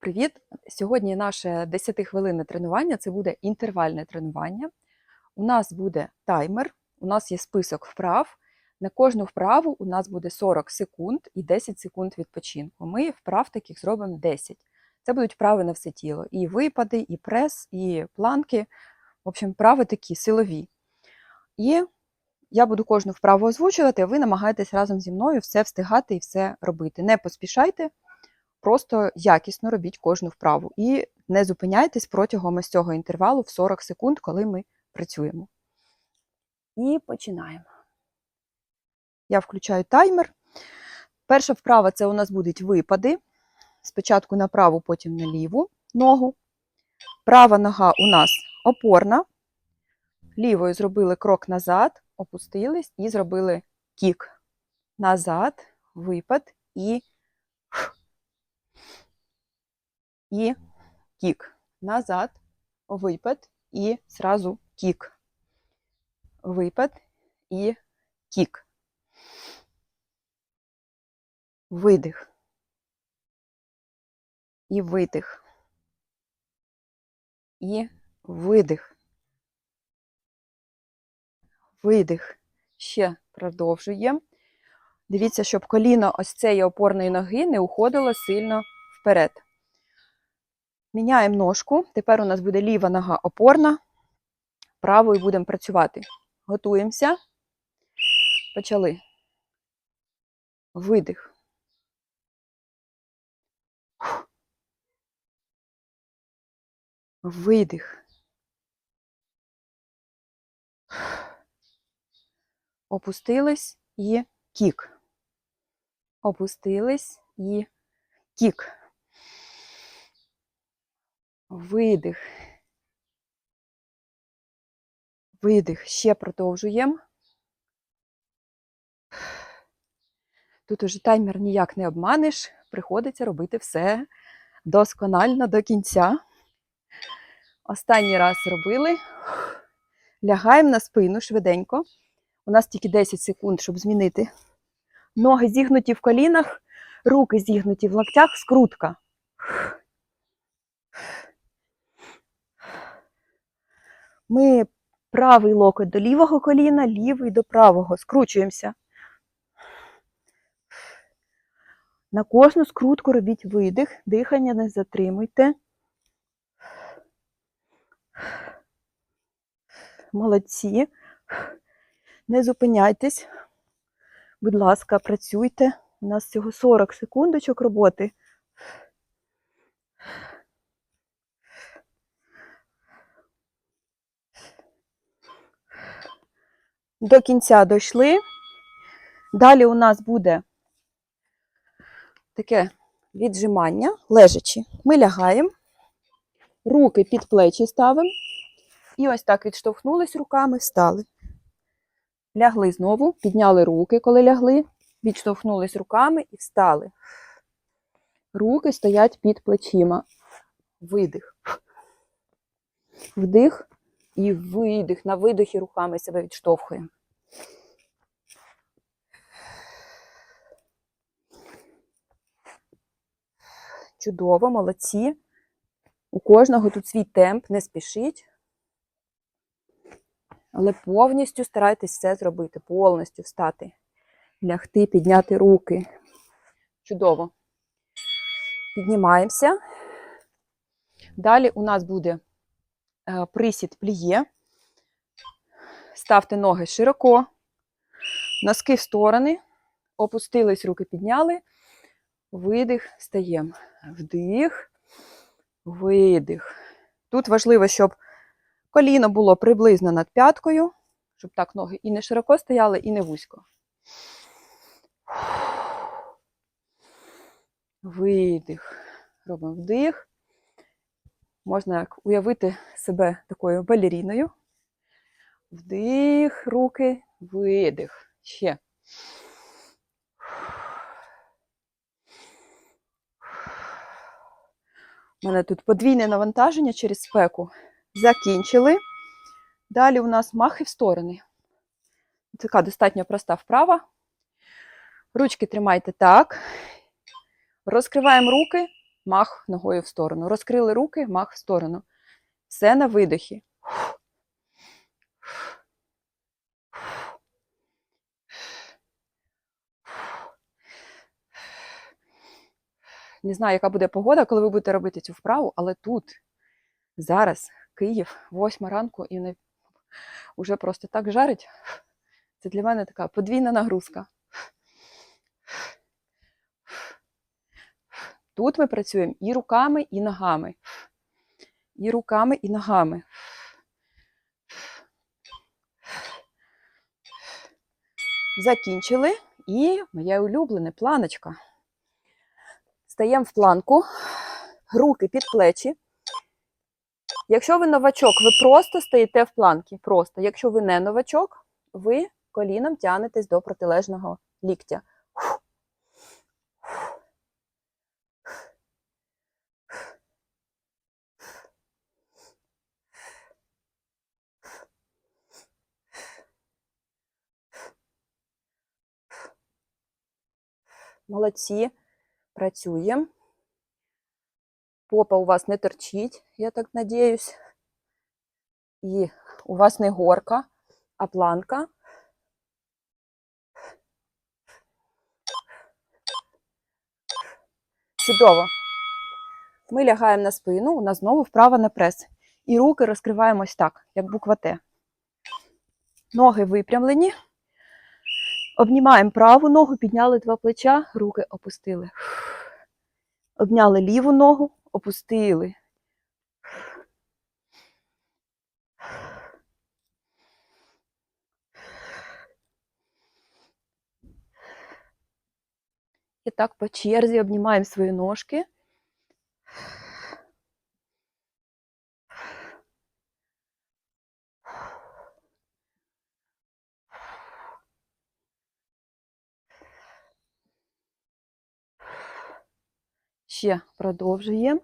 Привіт! Сьогодні наше 10 хвилинне тренування це буде інтервальне тренування. У нас буде таймер, у нас є список вправ. На кожну вправу у нас буде 40 секунд і 10 секунд відпочинку. Ми вправ таких зробимо 10. Це будуть вправи на все тіло. І випади, і прес, і планки. В общем, вправи такі силові. І я буду кожну вправу озвучувати, а ви намагаєтесь разом зі мною все встигати і все робити. Не поспішайте, просто якісно робіть кожну вправу. І не зупиняйтесь протягом ось цього інтервалу в 40 секунд, коли ми працюємо. І починаємо. Я включаю таймер. Перша вправа це у нас будуть випади. Спочатку на праву, потім на ліву ногу. Права нога у нас опорна. Лівою зробили крок назад, опустились і зробили кік. Назад, випад і і кік. Назад, випад і зразу кік. Випад і кік. Видих. І видих. І видих. Видих. Ще продовжуємо. Дивіться, щоб коліно ось цієї опорної ноги не уходило сильно вперед. Міняємо ножку. Тепер у нас буде ліва нога опорна. Правою будемо працювати. Готуємося. Почали. Видих. Видих. Опустились і кік. Опустились і кік. Видих. Видих. Ще продовжуємо. Тут уже таймер ніяк не обманеш, приходиться робити все досконально до кінця. Останній раз зробили. Лягаємо на спину швиденько. У нас тільки 10 секунд, щоб змінити. Ноги зігнуті в колінах, руки зігнуті в локтях, скрутка. Ми правий локоть до лівого коліна, лівий до правого. Скручуємося. На кожну скрутку робіть видих, дихання не затримуйте. Молодці. Не зупиняйтесь. Будь ласка, працюйте. У нас всього 40 секундочок роботи. До кінця дійшли. Далі у нас буде таке віджимання, лежачи. Ми лягаємо, руки під плечі ставимо. І ось так відштовхнулись руками, встали. Лягли знову, підняли руки, коли лягли, відштовхнулись руками і встали. Руки стоять під плечима. Видих. Вдих і видих. На видохі руками себе відштовхуємо. Чудово, молодці. У кожного тут свій темп, не спішіть. Але повністю старайтесь все зробити, повністю встати, лягти, підняти руки. Чудово. Піднімаємося. Далі у нас буде е, присід пліє. Ставте ноги широко, носки в сторони, опустились, руки підняли, видих, стаємо. Вдих, видих. Тут важливо, щоб коліно було приблизно над п'яткою, щоб так ноги і не широко стояли, і не вузько. Видих. Робимо вдих. Можна уявити себе такою балеріною. Вдих, руки, видих. Ще. У мене тут подвійне навантаження через спеку. Закінчили. Далі у нас махи в сторони. Така достатньо проста вправа. Ручки тримайте так. Розкриваємо руки мах ногою в сторону. Розкрили руки, мах в сторону. Все на видохі. Не знаю, яка буде погода, коли ви будете робити цю вправу, але тут зараз Київ, восьма ранку, і не вже просто так жарить. Це для мене така подвійна нагрузка. Тут ми працюємо і руками, і ногами. І руками, і ногами. Закінчили. І моє улюблене планочка. Стаємо в планку, руки під плечі. Якщо ви новачок, ви просто стоїте в планці. Просто. Якщо ви не новачок, ви коліном тягнетесь до протилежного ліктя. Молодці, працюємо. Попа у вас не торчить, я так надіюсь. І у вас не горка, а планка. Чудово. Ми лягаємо на спину, у нас знову вправа на прес. І руки розкриваємо ось так, як буква Т. Ноги випрямлені. Обнімаємо праву ногу, підняли два плеча, руки опустили. Обняли ліву ногу, опустили. І так по черзі обнімаємо свої ножки. Ще продовжуємо.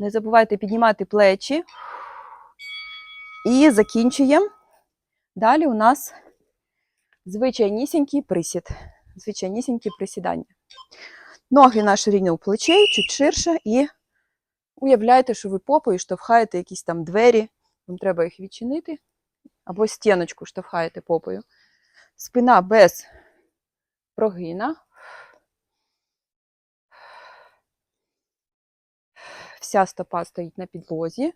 Не забувайте піднімати плечі. І закінчуємо. Далі у нас звичайнісінький присід. Звичайнісінькі присідання. Ноги на ширину плечей, чуть ширше, і уявляйте, що ви попою штовхаєте якісь там двері, вам треба їх відчинити, або стіночку штовхаєте попою. Спина без прогина. Вся стопа стоїть на підлозі.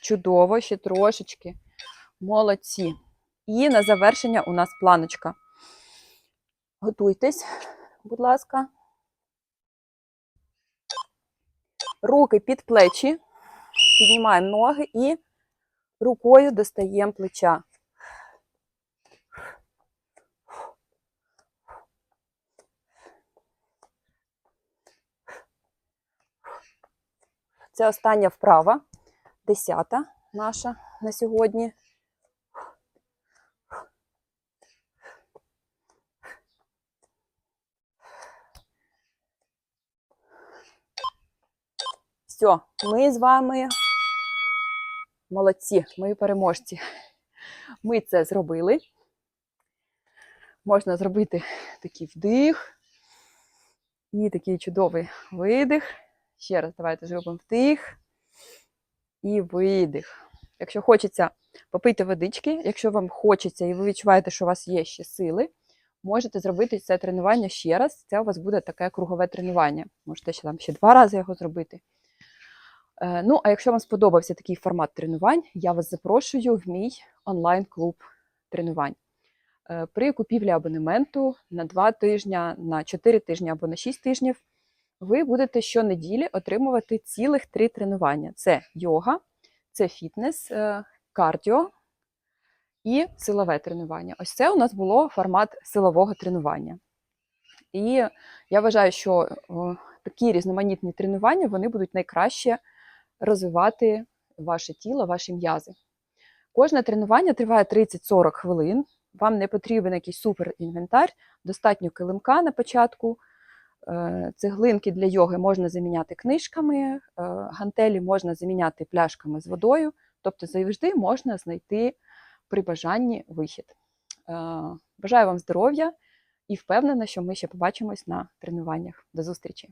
Чудово, ще трошечки. Молодці. І на завершення у нас планочка. Готуйтесь, будь ласка. Руки під плечі, піднімаємо ноги і рукою достаємо плеча. Це остання вправа, десята наша на сьогодні. Все, ми з вами молодці, ми переможці. Ми це зробили. Можна зробити такий вдих і такий чудовий видих. Ще раз давайте зробимо вдих і видих. Якщо хочеться попити водички, якщо вам хочеться і ви відчуваєте, що у вас є ще сили, можете зробити це тренування ще раз. Це у вас буде таке кругове тренування. Можете ще там ще два рази його зробити. Е, Ну, а якщо вам сподобався такий формат тренувань, я вас запрошую в мій онлайн-клуб тренувань. Е, При купівлі абонементу на 2 тижні, на 4 тижні або на 6 тижнів ви будете щонеділі отримувати цілих три тренування: це йога, це фітнес, е, кардіо і силове тренування. Ось це у нас було формат силового тренування. І я вважаю, що такі різноманітні тренування вони будуть найкраще розвивати ваше тіло, ваші м'язи. Кожне тренування триває 30-40 хвилин. Вам не потрібен якийсь супер інвентар, достатньо килимка на початку, Е, Цеглинки для йоги можна заміняти книжками, е, гантелі можна заміняти пляшками з водою, тобто завжди можна знайти при бажанні вихід. Е, Бажаю вам здоров'я і впевнена, що ми ще побачимось на тренуваннях. До зустрічі!